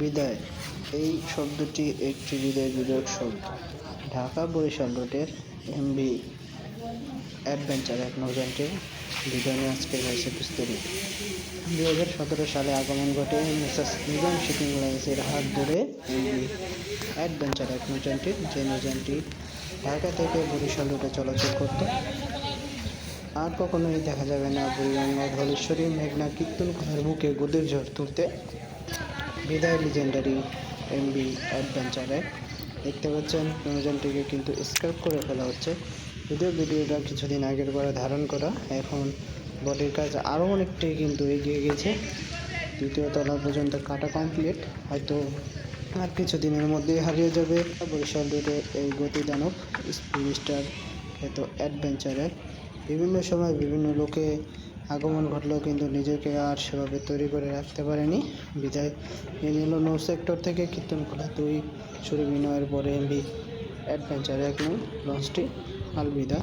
বিদায়। এই শব্দটি একটি হৃদয় বিদারক শব্দ। ঢাকা বরিশাল রোডের এমবি অ্যাডভেঞ্চার এক নৌযানটি বিদায় আজকে হয়েছে বিস্তারিত। দুই হাজার সতেরো সালে আগমন ঘটে মিসেস নিগম শিপিং লাইন্সের হাত ধরে এমবি অ্যাডভেঞ্চার এক নৌযানটির যে নৌযানটি ঢাকা থেকে বরিশাল রোডে চলাচল করত। আর কখনোই দেখা যাবে না। বুড়িগঙ্গা ধলেশ্বরী মেঘনা কীর্তনখোলার বুকে গদির ঝড় তুলতে বিদায় লিজেন্ডারি এমবি অ্যাডভেঞ্চারে দেখতে পাচ্ছেন নৌযানটিকে কিন্তু স্ক্র্যাপ করে ফেলা হচ্ছে। যদিও ভিডিওটা কিছুদিন আগের করে ধারণ করা, এখন বডির কাজ আরও অনেকটাই কিন্তু এগিয়ে গেছে। দ্বিতীয় তলা পর্যন্ত কাটা কমপ্লিট হয়তো আর কিছুদিনের মধ্যেই হারিয়ে যাবে। বরিশাল রোডের এই গতিদানব স্পিড স্টার খ্যাত অ্যাডভেঞ্চারে বিভিন্ন সময় বিভিন্ন লোকে আগমন ঘটলেও কিন্তু নিজেকে আর সেভাবে তৈরি করে রাখতে পারেনি। বিদায় নিয়ে নিল নৌ সেক্টর থেকে কীর্তনখোলা দুই, সুরে বিনয়ের পরে এমবি অ্যাডভেঞ্চার, এক নং লঞ্চটি আলবিদা।